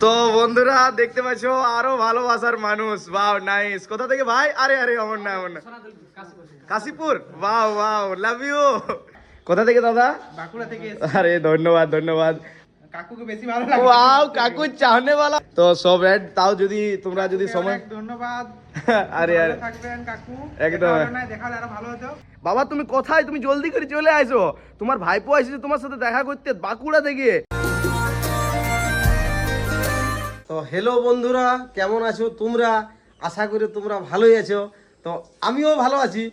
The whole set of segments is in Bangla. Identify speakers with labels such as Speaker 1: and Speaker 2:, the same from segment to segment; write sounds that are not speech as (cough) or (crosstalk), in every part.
Speaker 1: তো বন্ধুরা দেখতে পাচ্ছ আরও ভালোবাসার মানুষ। বাও নাইস কোথা থেকে? ভাই আরে আরে আমার না আমার না। কাশীপুর। বাও বাও লাভ ইউ কোথা থেকে দাদা?
Speaker 2: বাঁকুড়া থেকে
Speaker 1: আরে ধন্যবাদ ধন্যবাদ।
Speaker 2: কাকুকে বেশি ভালো লাগে।
Speaker 1: ওয়াও কাকু চাহনে वाला তো সব তাও যদি তোমরা যদি সময়
Speaker 2: ধন্যবাদ। (laughs)
Speaker 1: আরে আরে।
Speaker 2: থাকবেন কাকু।
Speaker 1: একদম।
Speaker 2: দেখা হলো না, দেখা হলে আরও ভালো হতো।
Speaker 1: বাবা তুমি কোথায়? তুমি জলদি করে চলে আসো তোমার ভাইপো আসছে তোমার সাথে দেখা করতে বাঁকুড়া থেকে।
Speaker 3: তো হ্যালো বন্ধুরা, কেমন আছো তোমরা? আশা করি তোমরা ভালোই আছো। তো আমিও ভালো আছি।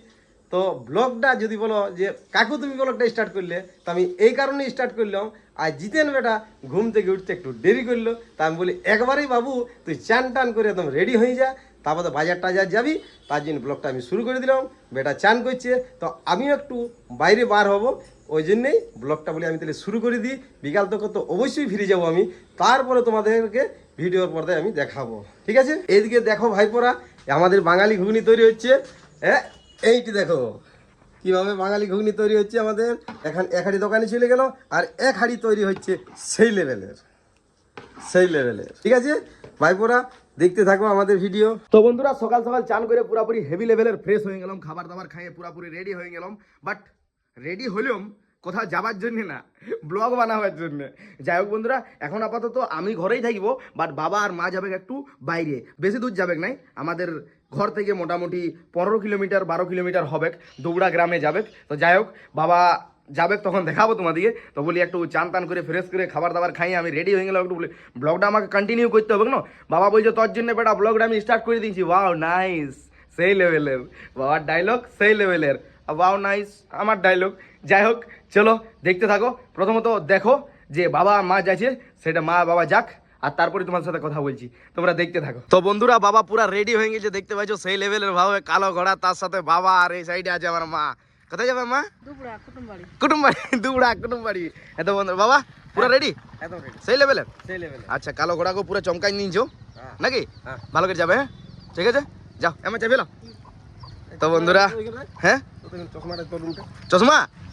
Speaker 3: তো ব্লগটা যদি বলো যে, কাকু তুমি ব্লগটা স্টার্ট করলে, তো আমি এই কারণে স্টার্ট করলাম। আর জিতেন বেটা ঘুম থেকে উঠতে একটু দেরি করল। তা আমি বলি, একবারেই বাবু, তুই চান টান করে একদম রেডি হয়ে যা। তারপরে বাজার টাজার যাবি। তার জন্য ব্লগটা আমি শুরু করে দিলাম। বেটা চান করছে। তো আমিও একটু বাইরে বার হব। ওই জন্যেই ব্লগটা বলে আমি তাহলে শুরু করে দিই। বিকাল তক তো অবশ্যই ফিরে যাব আমি। তারপরে তোমাদেরকে ভিডিওর পর্দায় আমি দেখাবো। ঠিক আছে? এইদিকে দেখো ভাইপোরা, আমাদের বাঙালি ঘুগনি তৈরি হচ্ছে। এইটি দেখো। কীভাবে বাঙালি ঘুগনি তৈরি হচ্ছে আমাদের? এখন এক হাড়ি দোকানে চলে গেল, আর এক হাড়ি তৈরি হচ্ছে সেই লেভেলের। সেই লেভেলের। ঠিক আছে? ভাইপোরা, দেখতে থাকো আমাদের ভিডিও।
Speaker 1: তো বন্ধুরা, সকাল সকাল চান করে পুরাপুরি হেভি লেভেলের ফ্রেশ হয়ে গেলাম, খাবার দাবার খাইয়ে পুরাপুরি রেডি হয়ে গেলাম বাট রেডি হলেও কোথাও যাবার জন্য না ব্লগ বানাবার জন্য। যাই হোক বন্ধুরা, এখন আপাতত আমি ঘরেই থাকব বাট বাবা আর মা যাবে একটু বাইরে। বেশি দূর যাবে নাই, আমাদের ঘর থেকে মোটামুটি পনেরো কিলোমিটার, বারো কিলোমিটার হবে দৌড়া গ্রামে যাবে তো যাই হোক, বাবা যাবে তখন দেখাবো তোমাদেরকে তো বলি একটু চান টান করে ফ্রেশ করে খাবার দাবার খাইয়ে আমি রেডি হয়ে গেলাম একটু বলি ব্লগটা আমাকে কন্টিনিউ করতে হবে না বাবা বলছে, তোর জন্য বেটা ব্লগটা আমি স্টার্ট করে দিয়েছি। ওয়াও নাইস সেই লেভেলের বাবার ডায়লগ সেই লেভেলের ওয়াও নাইস আমার ডায়লগ যাই হোক চলো দেখতে থাকো। প্রথমত দেখো যে বাবা মা যাচ্ছে সেটা মা বাবা যাক আর তারপরে তোমার সাথে কথা বলছি। তোমরা দেখতে থাকো। তো বন্ধুরা বাবা পুরা রেডি হয়ে গেছে দেখতে পাচ্ছ সেই লেভেলের ভাবে কালো ঘোড়া তার সাথে বাবা আর এই সাইডে আছে আমার মা। কোথায় যাবে মা?
Speaker 4: কুটুমবাড়ি। কুটুম বাড়ি
Speaker 1: কুটুম বাড়ি দুবড়া কুটুম বাড়ি এত বন্ধু বাবা পুরো রেডি
Speaker 3: ready,
Speaker 1: সেই লেভেলের
Speaker 3: সেই লেভেলের
Speaker 1: আচ্ছা কালো ঘোড়াকে পুরো চমকাই নিয়েছো?
Speaker 3: হ্যাঁ।
Speaker 1: নাকি?
Speaker 3: হ্যাঁ।
Speaker 1: ভালো করে যাবে হ্যাঁ? ঠিক আছে? যাও। এমন চাপে তো বন্ধুরা হ্যাঁ?
Speaker 3: চশমাটা
Speaker 1: চশমা?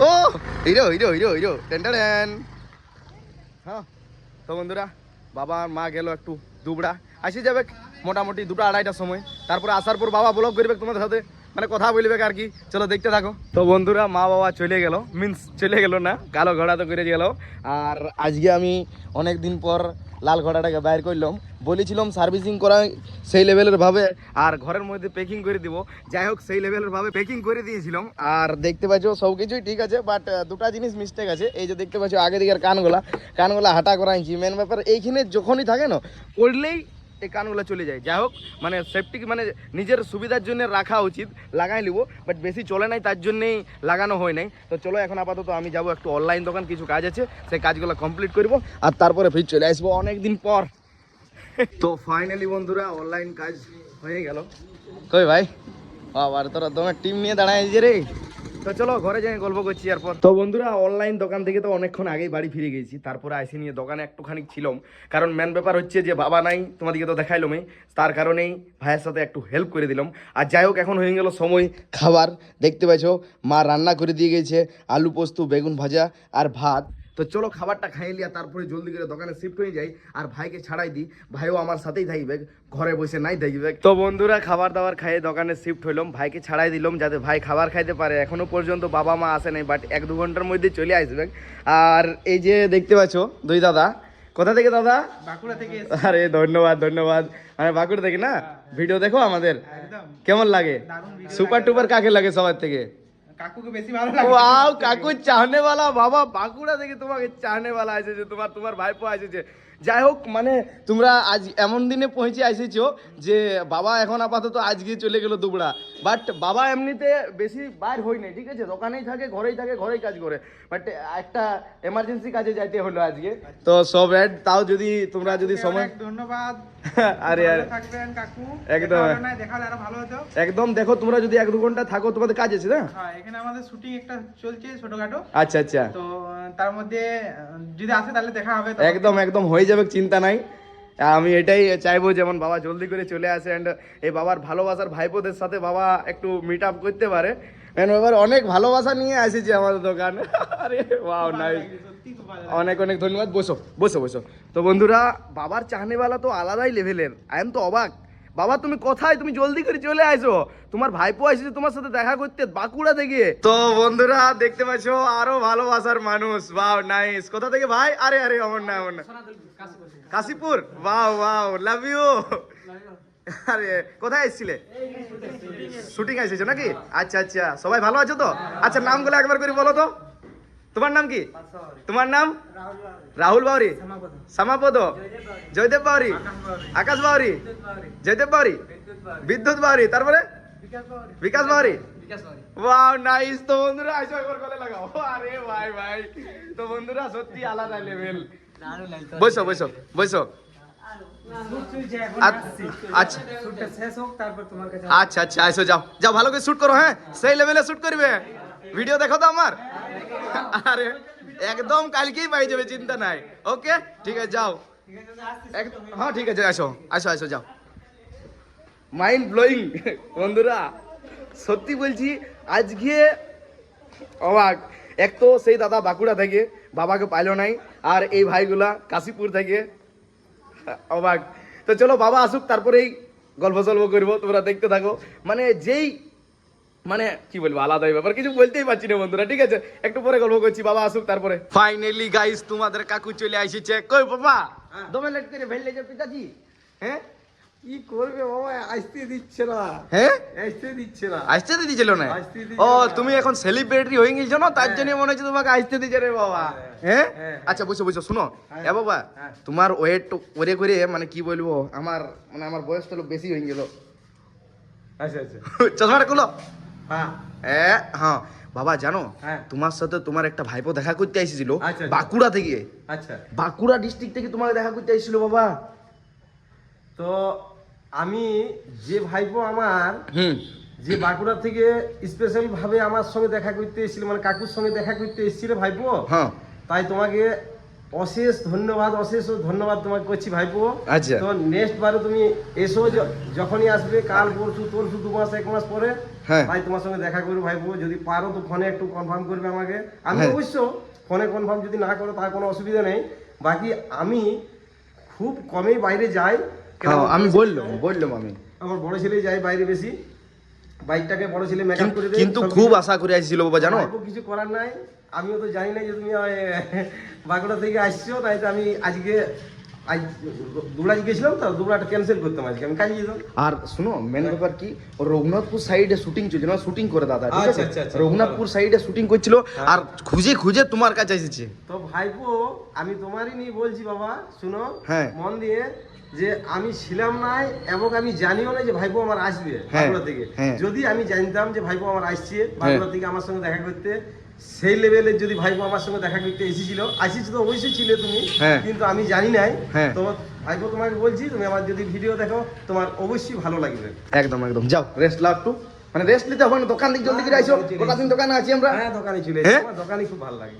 Speaker 1: ও hero hero hero hero ten হ্যাঁ তো বন্ধুরা বাবা মা গেল একটু দুবড়া আসে যাবে মোটামুটি দুটো আড়াইটার সময় তারপরে আসার পর বাবা ব্লগ করবে তোমাদের সাথে মানে কথা বলবে আর কি চলো দেখতে থাকো তো বন্ধুরা মা বাবা চলে গেল মিন্স চলে গেল না কালো ঘোড়া তো করে গেল আর আজকে আমি অনেক দিন পর লাল ঘোড়াটাকে বাইর করলাম। বলেছিলাম সার্ভিসিং করা সেই লেভেলের ভাবে। আর ঘরের মধ্যে প্যাকিং করে দিব। যাই হোক, সেই লেভেলের ভাবে প্যাকিং করে দিয়েছিলাম। আর দেখতে পাচ্ছ, সব কিছুই ঠিক আছে বাট দুটা জিনিস মিস্টেক আছে। এই যে দেখতে পাচ্ছ আগে দিকের কানগুলা। কানগুলা হাঁটা করাইছি। মেন ব্যাপার, এইখানে যখনই থাকে না পড়লেই এই কানগুলো চলে যায়। যাই হোক মানে সেফটি মানে নিজের সুবিধার জন্য রাখা উচিত, লাগাই নিব বাট বেশি চলে নাই তার জন্যেই লাগানো হয় নাই। তো চলো এখন আপাতত আমি যাব একটু অনলাইন দোকান, কিছু কাজ আছে, সেই কাজগুলো কমপ্লিট করব, আর তারপরে ফির চলে আসব অনেক দিন পর। তো ফাইনালি বন্ধুরা অনলাইন কাজ হয়ে গেল। কই ভাই? আবার তোরা তোমার টিম নিয়ে দাঁড়ায় যে রে। তো চলো ঘরে যাই, গল্প করছি এরপর তো বন্ধুরা অনলাইন দোকান থেকে তো অনেকক্ষণ আগেই বাড়ি ফিরে গেছি তারপরে আইসি নিয়ে দোকানে একটুখানি ছিলাম। কারণ মেন ব্যাপার হচ্ছে যে, বাবা নাই, তোমাদেরকে তো দেখাইলামই। তার কারণেই ভাইয়ের সাথে একটু হেল্প করে দিলাম। আর যাই হোক, এখন হয়ে গেল সময় খাবার। দেখতে পাচ্ছ মা রান্না করে দিয়ে গেছে, আলু পোস্ত, বেগুন ভাজা আর ভাত। তো চলো খাবারটা খাইয়ে লিয়া তারপরে জলদি করে দোকানে শিফট হয়ে যাই আর ভাইকে ছাড়াই দিই। ভাইও আমার সাথেই থাকবে ঘরে বসে নাই থাকবে। তো বন্ধুরা খাবার দাবার খাইয়ে দোকানে শিফট হইলাম ভাইকে ছাড়াই দিলাম যাতে ভাই খাবার খাইতে পারে। এখনও পর্যন্ত বাবা মা আসে নাই বাট এক দু ঘণ্টার মধ্যে চলে আসবে। আর এই যে দেখতে পাচ্ছ দুই দাদা। কোথা থেকে দাদা?
Speaker 2: বাঁকুড়া থেকে
Speaker 1: আরে ধন্যবাদ ধন্যবাদ। আমি বাঁকুড়া থেকে না? ভিডিও দেখো আমাদের। কেমন লাগে? সুপার টুপার কাকে লাগে সবার থেকে?
Speaker 2: কাকুকে বেশি
Speaker 1: চাহনেওয়ালা বাবা বাঁকুড়া তোমাকে চাহনেওয়ালা এসেছে তোমার তোমার ভাইপো এসেছে। যাই হোক মানে তোমরা আজ এমন দিনে পৌঁছে এসেছ যে বাবা এখন আপাতত আজকে চলে গেল দুবড়া। বাট বাবা এমনিতে বেশি বাইর হই ঠিক আছে? দোকানেই থাকে ঘরেই থাকে ঘরেই কাজ করে। বাট একটা এমার্জেন্সি কাজে যাইতে হলো আজকে। আচ্ছা। তো সব অ্যাড তাও যদি তোমরা যদি সময়
Speaker 2: ধন্যবাদ। (laughs)
Speaker 1: আরে আরে।
Speaker 2: ভালো থাকবেন কাকু।
Speaker 1: একদম।
Speaker 2: দেখা হলো না, দেখা হলে আরও ভালো হতো।
Speaker 1: একদম দেখো তোমরা যদি এক দু ঘণ্টা থাকো তোমাদের কাজ আছে না?
Speaker 2: হ্যাঁ এখানে আমাদের শুটিং একটা চলছে ছোটখাটো।
Speaker 1: আচ্ছা আচ্ছা।
Speaker 2: তো তার মধ্যে যদি আসে তাহলে দেখা হবে
Speaker 1: একদম একদম হয়ে যাবে চিন্তা নাই। আমি এটাই চাইব যেমন বাবা জলদি করে চলে আসে অ্যান্ড এই বাবার ভালোবাসার ভাইপোদের সাথে বাবা একটু মিট আপ করতে পারে। And এবার অনেক ভালোবাসা নিয়ে এসেছে আমাদের দোকান। (laughs) আরে ওয়াও নাই অনেক অনেক ধন্যবাদ। বসো বসো বসো। তো বন্ধুরা, বাবার চাহনেওয়ালা তো আলাদাই লেভেলের। আই এম তো অবাক। বাবা, তুমি কোথায়? তুমি জলদি করে চলে আসো তোমার ভাইপো এসেছে তোমার সাথে দেখা করতে বাঁকুড়া থেকে। তো বন্ধুরা, দেখতে পাচ্ছ, আরও ভালোবাসার মানুষ। বাও নাইস কোথা থেকে ভাই? আরে আরে, অমর না অমর না। কাশীপুর। বাও বাও লাভ ইউ আরে, কোথায় এসেছিলে? শুটিং এসেছ নাকি? আচ্ছা আচ্ছা। সবাই ভালো আছো তো? আচ্ছা নামগুলো একবার করে বলো তো। তোমার নাম কি তোমার নাম রাহুল বাউরি শ্যামাপদ জয়দেব বাউরি আকাশ বাউরি জয়দেব বাউরি বিদ্যুৎ বাউরি তারপরে বিকাশ বাউরি ওয়াও নাইস তো বন্ধুরা আইসো একবার গলে লাগাও আরে ভাই ভাই তো বন্ধুরা সত্যি আলাদা লেভেল বসো বসো বসো আচ্ছা আচ্ছা আচ্ছা আচ্ছা আইসো যাও যাও ভালো করে শুট করো হ্যাঁ সেই লেভেলে শুট করবে ভিডিও দেখো তো আমার? আরে, একদম কালকেই পাই যাবে, চিন্তা নাই। ওকে ঠিক আছে, যাও। হ্যাঁ ঠিক আছে, আসো আসো আসো, যাও। মাইন্ড ব্লোয়িং বন্ধুরা। সত্যি বলছি, আজকে অবাক। এক তো সেই দাদা বাঁকুড়া থেকে, বাবাকে পাইলো নাই, আর এই ভাইগুলা কাশীপুর থেকে। অবাক। তো চলো, বাবা আসুক, তারপরেই গল্প সল্প করব, তোমরা দেখতে থাকো। মানে যেই মানে কি বলব আলাদাই ব্যাপার। কিছু বলতেই পারছি না বন্ধুরা ঠিক আছে? একটু পরে গল্প করছি বাবা আসুক তারপরে। ফাইনালি গাইস তোমাদের কাকু চলে আসিছে। কই বাবা? দমে লেট করে ভেলে যে পিতাজি। হ্যাঁ?
Speaker 3: কি করবে বাবা আসতে দিচ্ছে না।
Speaker 1: হ্যাঁ?
Speaker 3: আসতে দিচ্ছে না।
Speaker 1: আসতে দিছিল না? ও তুমি এখন সেলিব্রিটি হয়ে গেছো না? তার জন্য মনে হচ্ছে তোমাকে আসতে দিছে রে বাবা। হ্যাঁ।
Speaker 3: হ্যাঁ।
Speaker 1: আচ্ছা বুঝছ বুঝছ শুনো।
Speaker 3: হ্যাঁ।
Speaker 1: এ বাবা
Speaker 3: হ্যাঁ।
Speaker 1: তোমার ওয়েট করে করে মানে কি বলব আমার মানে আমার বয়স তো বেশি হয়ে গেল।
Speaker 3: আচ্ছা আচ্ছা। (laughs)
Speaker 1: চশমাটা খুলো।
Speaker 3: হ্যাঁ।
Speaker 1: এ হ্যাঁ। বাবা জানো?
Speaker 3: হ্যাঁ।
Speaker 1: তোমার সাথে তোমার একটা ভাইপো দেখা করতে এসেছিল
Speaker 3: আচ্ছা, আচ্ছা।
Speaker 1: বাঁকুড়া থেকে।
Speaker 3: আচ্ছা।
Speaker 1: বাঁকুড়া ডিস্ট্রিক্ট থেকে তোমাকে দেখা করতে এসেছিল বাবা।
Speaker 3: তো আমি যে ভাইপো আমার
Speaker 1: হুম।
Speaker 3: যে বাঁকুড়া থেকে স্পেশাল ভাবে আমার সঙ্গে দেখা করতে এসেছিল মানে কাকুর সঙ্গে দেখা করতে এসেছিল ভাইপো
Speaker 1: হ্যাঁ।
Speaker 3: তাই তোমাকে অশেষ ধন্যবাদ অশেষ ধন্যবাদ তোমাকে করছি ভাইপো।
Speaker 1: আচ্ছা।
Speaker 3: তো নেক্সট বারে তুমি এসো যখনই আসবে কাল পরশু তরশু দু মাস এক মাস পরে
Speaker 1: হ্যাঁ।
Speaker 3: তাই তোমার সঙ্গে দেখা করব ভাইপো। যদি পারো তো ফোনে একটু কনফার্ম করবে আমাকে। আমি
Speaker 1: হ্যাঁ।
Speaker 3: অবশ্য ফোনে কনফার্ম যদি না করো তার কোনো অসুবিধা নেই। বাকি আমি খুব কমেই বাইরে যাই।
Speaker 1: হ্যাঁ আমি বললাম বললাম আমি।
Speaker 3: আমার বড় ছেলে যাই বাইরে বেশি। বাইকটাকে বড় ছেলে মেকআপ করে দেয়
Speaker 1: কিন্তু খুব আশা করে আসছিল বাবা জানো?
Speaker 3: কিছু করার নাই আমিও তো জানি না যে তুমি (laughs) বাঁকুড়া থেকে আসছো তাই তো আমি আজকে
Speaker 1: আর শুনো মেন ব্যাপার কি রঘুনাথপুর সাইডে শুটিং চলছিল না শুটিং করে দাদা ঠিক
Speaker 3: আচ্ছা,
Speaker 1: আছে?
Speaker 3: আচ্ছা, আচ্ছা,
Speaker 1: রঘুনাথপুর সাইডে শুটিং করছিল আর খুঁজে খুঁজে তোমার কাছে এসেছে।
Speaker 3: তো ভাইপো আমি তোমারই নিয়ে বলছি বাবা শুনো
Speaker 1: হ্যাঁ।
Speaker 3: মন দিয়ে যে আমি ছিলাম নাই এবং আমি জানিও না যে ভাইপো আমার আসবে
Speaker 1: হ্যাঁ,
Speaker 3: বাঁকুড়া থেকে।
Speaker 1: হ্যাঁ।
Speaker 3: যদি আমি জানতাম যে ভাইপো আমার আসছে বাঁকুড়া থেকে আমার সঙ্গে দেখা করতে সেই লেভেলের যদি ভাইপো আমার সঙ্গে দেখা করতে এসেছিল আসিস তো অবশ্যই ছিলে তুমি
Speaker 1: হ্যাঁ।
Speaker 3: কিন্তু আমি জানি নাই।
Speaker 1: হ্যাঁ।
Speaker 3: তো ভাইপো তোমাকে বলছি তুমি আমার যদি ভিডিও দেখো তোমার অবশ্যই ভালো লাগবে।
Speaker 1: একদম একদম। যাও রেস্ট লাও একটু। মানে রেস্ট নিতে হবে না দোকান থেকে জলদি করে আইসো কটা দিন দোকানে আছি আমরা?
Speaker 3: হ্যাঁ দোকানে চলে
Speaker 1: হ্যাঁ?
Speaker 3: আমার দোকানে খুব ভালো লাগে।